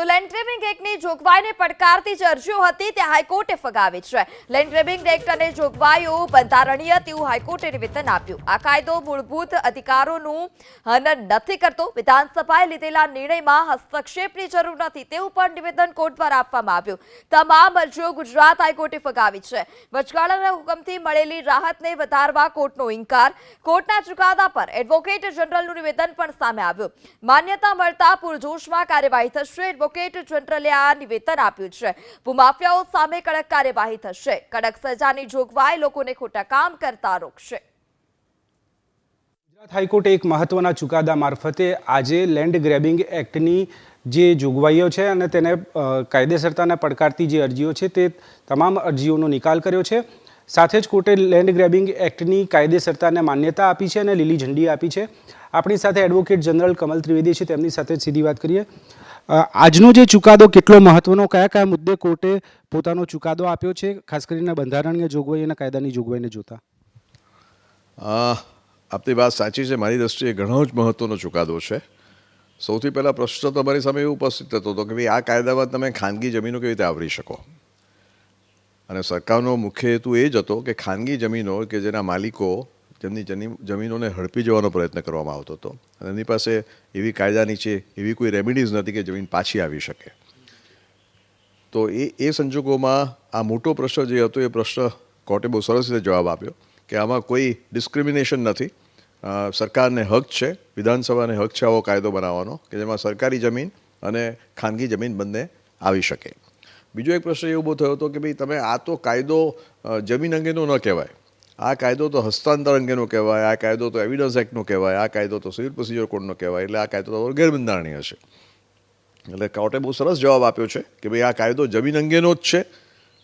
તો land grabbing એક્ટની જોગવાઈને પડકારતી જે અરજીઓ હતી તે હાઈકોર્ટે ફગાવી છે. લેન્ડ ગ્રેબિંગ એક્ટ અને જોગવાઈઓ બંધારણીય તેવું હાઈકોર્ટે નિવેદન આપ્યું. આ કાયદો મૂળભૂત અધિકારોનું હનન નથી કરતો. વિધાનસભાએ લીધેલા નિર્ણયમાં હસ્તક્ષેપની જરૂર નથી. તેવું પણ નિવેદન કોર્ટ દ્વારા આપવામાં આવ્યું. તમામ અરજીઓ ગુજરાત હાઈકોર્ટે ફગાવી છે. વચગાળાના હુકમથી મળેલી રાહતને વધારવા કોર્ટનો ઇન્કાર. કોર્ટના ચુકાદા પર એડવોકેટ જનરલનું નિવેદન પણ સામે આવ્યું. માન્યતા મળતા પૂરજોશમાં કાર્યવાહી થશે. એડવોકેટ જનરલે આ નિવેદન આપ્યું છે. ભૂમાફિયાઓ સામે કડક કાર્યવાહી થશે. કડક સજાની જોગવાઈ લોકોને ખોટા કામ કરતા રોકશે. ગુજરાત હાઈકોર્ટે એક મહત્વના ચુકાદા મારફતે આજે લેન્ડ ગ્રેબિંગ એક્ટની જે જોગવાઈઓ છે અને તેને કાયદેસરતાને પડકારતી જે અરજીઓ છે તે તમામ અરજીઓનો નિકાલ કર્યો છે. સાથે જ કોર્ટે લેન્ડ ગ્રેબિંગ એક્ટની કાયદેસરતાને માન્યતા આપી છે અને લીલી ઝંડી આપી છે. આપણી સાથે એડવોકેટ જનરલ કમલ ત્રિવેદી છે. તેમની સાથે સીધી વાત કરીએ. આજનો જે ચુકાદો કેટલો મહત્વનો, કયા કયા મુદ્દે કોર્ટે પોતાનો ચુકાદો આપ્યો છે? ખાસ કરીને બંધારણીય જોગવાઈ અને કાયદાની જોગવાઈને જોતા. આપની વાત સાચી છે. મારી દ્રષ્ટિએ ઘણો જ મહત્વનો ચુકાદો છે. સૌથી પહેલાં પ્રશ્ન તમારી સામે એવું ઉપસ્થિત થતો હતો કે ભાઈ, આ કાયદામાં તમે ખાનગી જમીનો કેવી રીતે આવરી શકો? અને સરકારનો મુખ્ય હેતુ એ જ હતો કે ખાનગી જમીનો કે જેના માલિકો જેમની જમીનોને હડપી જવાનો પ્રયત્ન કરવામાં આવતો હતો. અને એની પાસે એવી કાયદા નીચે એવી કોઈ રેમિડીઝ નથી કે જમીન પાછી આવી શકે. તો એ એ સંજોગોમાં આ મોટો પ્રશ્ન જે હતો, એ પ્રશ્ન કોર્ટે બહુ સરસ રીતે જવાબ આપ્યો કે આમાં કોઈ ડિસ્ક્રિમિનેશન નથી. સરકારને હક છે, વિધાનસભાને હક છે આવો કાયદો બનાવવાનો કે જેમાં સરકારી જમીન અને ખાનગી જમીન બંને આવી શકે. બીજો એક પ્રશ્ન એવો ઊભો થયો હતો કે ભાઈ તમે આ તો કાયદો જમીન અંગેનો ન કહેવાય. આ કાયદો તો હસ્તાંતર અંગેનો કહેવાય, આ કાયદો તો એવિડન્સ એક્ટનો કહેવાય, આ કાયદો તો સિવિલ પ્રોસિજર કોડનો કહેવાય, એટલે આ કાયદો તો ગેરબંધારણીય છે એટલે કોર્ટે બહુ સરસ જવાબ આપ્યો છે કે ભાઈ આ કાયદો જમીન અંગેનો જ છે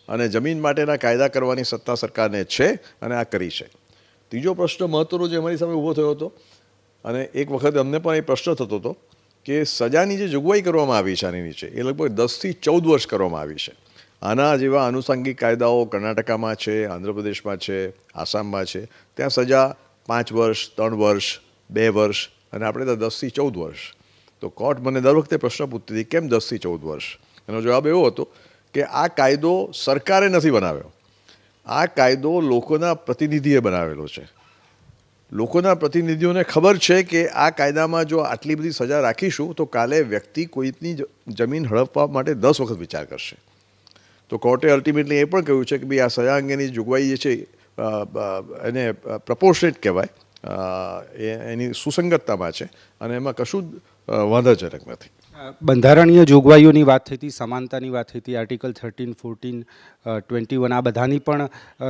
અને જમીન માટેના કાયદા કરવાની સત્તા સરકારને છે અને આ કરી છે. ત્રીજો પ્રશ્ન મહત્વનો જે અમારી સામે ઊભો થયો હતો અને એક વખત અમને પણ એ પ્રશ્ન થતો હતો કે સજાની જે જોગવાઈ કરવામાં આવી છે આની નીચે, એ લગભગ દસથી ચૌદ વર્ષ કરવામાં આવી છે. આના જેવા આનુષંગિક કાયદાઓ કર્ણાટકામાં છે, આંધ્રપ્રદેશમાં છે, આસામમાં છે. ત્યાં સજા પાંચ વર્ષ, ત્રણ વર્ષ, બે વર્ષ અને આપણે તો દસથી ચૌદ વર્ષ. તો કોર્ટ મને દર વખતે પ્રશ્ન પૂછતી હતી, કેમ દસથી ચૌદ વર્ષ? એનો જવાબ એવો હતો કે આ કાયદો સરકારે નથી બનાવ્યો. આ કાયદો લોકોના પ્રતિનિધિએ બનાવેલો છે. લોકોના પ્રતિનિધિઓને ખબર છે કે આ કાયદામાં જો આટલી બધી સજા રાખીશું, તો કાલે વ્યક્તિ કોઈની જમીન હડપવા માટે દસ વખત વિચાર કરશે. તો કોર્ટે અલ્ટિમેટલી એ પણ કહ્યું છે કે ભાઈ આ સજા અંગેની જોગવાઈ જે છે એને પ્રપોર્શનેટ કહેવાય. એની સુસંગતતામાં છે અને એમાં કશું જ વાંધાજનક નથી. બંધારણીય જોગવાઈઓની વાત થઈ હતી સમાનતાની વાત થઈ હતી article thirteen fourteen twenty one આ બધાની પણ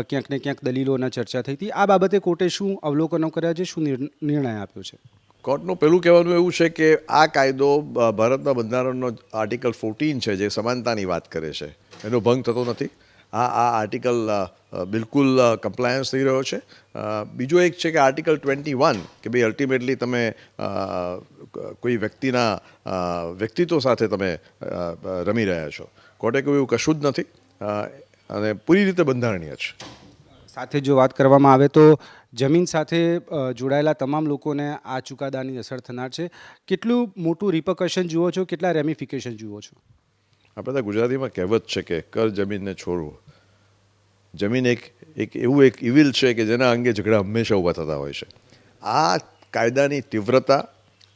ક્યાંક ને ક્યાંક દલીલોના ચર્ચા થઈ હતી. આ બાબતે કોર્ટે શું અવલોકનો કર્યા છે? શું નિર્ણય આપ્યો છે? કોર્ટનું પહેલું કહેવાનું એવું છે કે આ કાયદો ભારતના બંધારણનો આર્ટિકલ ફોર્ટીન છે જે સમાનતાની વાત કરે છે. એનો ભંગ થતો નથી. આ આ આર્ટિકલ બિલકુલ કમ્પ્લાયન્સ થઈ રહ્યો છે. બીજો એક છે કે આર્ટિકલ ટ્વેન્ટી વન કે ભાઈ અલ્ટિમેટલી તમે કોઈ વ્યક્તિના વ્યક્તિત્વ સાથે તમે રમી રહ્યા છો. કોર્ટે કહ્યું એવું કશું જ નથી. અને પૂરી રીતે બંધારણીય છે સાથે જો વાત કરવામાં આવે તો જમીન સાથે જોડાયેલા તમામ લોકોને આ ચુકાદાની અસર થનાર છે. કેટલું મોટું રિપકશન જુઓ છો? કેટલા રેમિફિકેશન જુઓ છો? આપણે તો ગુજરાતીમાં કહેવત છે કે કર જમીનને છોડવું. જમીન એક એક એવું એક ઇવિલ છે કે જેના અંગે ઝઘડા હંમેશા ઊભા થતા હોય છે. આ કાયદાની તીવ્રતા,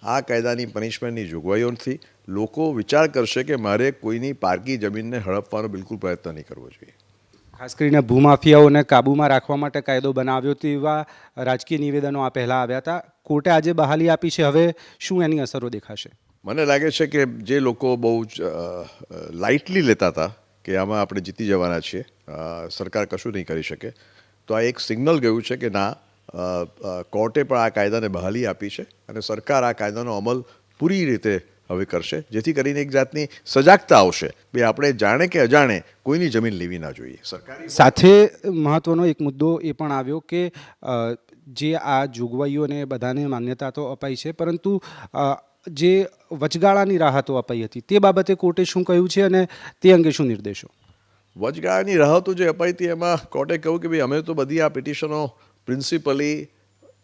આ કાયદાની પનિશમેન્ટની જોગવાઈઓથી લોકો વિચાર કરશે કે મારે કોઈની પારકી જમીનને હડપવાનો બિલકુલ પ્રયત્ન નહીં કરવો જોઈએ. ખાસ કરીને ભૂમાફિયાઓને કાબૂમાં રાખવા માટે કાયદો બનાવ્યો તેવા રાજકીય નિવેદનો આ પહેલાં આવ્યા હતા. કોર્ટે આજે બહાલી આપી છે. હવે શું એની અસરો દેખાશે? મને લાગે છે કે જે લોકો બહુ લાઇટલી લેતા હતા કે આમાં આપણે જીતી જવાના છીએ સરકાર કશું નહીં કરી શકે, તો આ એક સિગ્નલ ગયું છે કે ના કોર્ટે પણ આ કાયદાને બહાલી આપી છે અને સરકાર આ કાયદાનો અમલ પૂરી રીતે હવે કરશે જેથી કરીને એક જાતની સજાગતા આવશે. કે આપણે જાણે કે અજાણે કોઈની જમીન લેવી ના જોઈએ. સરકારી સાથે મહત્વનો એક મુદ્દો એ પણ આવ્યો કે જે આ જોગવાઈઓને બધાને માન્યતા તો અપાઈ છે પરંતુ જે વચગાળાની રાહતો અપાઈ હતી તે બાબતે કોર્ટે શું કહ્યું છે અને તે અંગે શું નિર્દેશો? વચગાળાની રાહતો જે અપાઈ હતી એમાં કોર્ટે કહ્યું કે ભાઈ અમે તો બધી આ પિટિશનો પ્રિન્સિપલી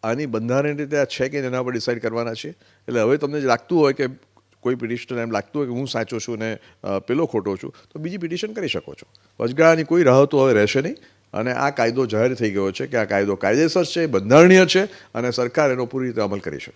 આની બંધારણ રીતે આ છે કે એના પર ડિસાઇડ કરવાના છે એટલે હવે તમને જે લાગતું હોય કે કોઈ પિટિશનર એમ લાગતું હોય કે હું સાચો છું ને પેલો ખોટો છું, તો બીજી પિટિશન કરી શકો છો. વચગાળાની કોઈ રાહતો હવે રહેશે નહીં અને આ કાયદો જાહેર થઈ ગયો છે કે આ કાયદો કાયદેસર છે, બંધારણીય છે અને સરકાર એનો પૂરી રીતે અમલ કરી શકશે.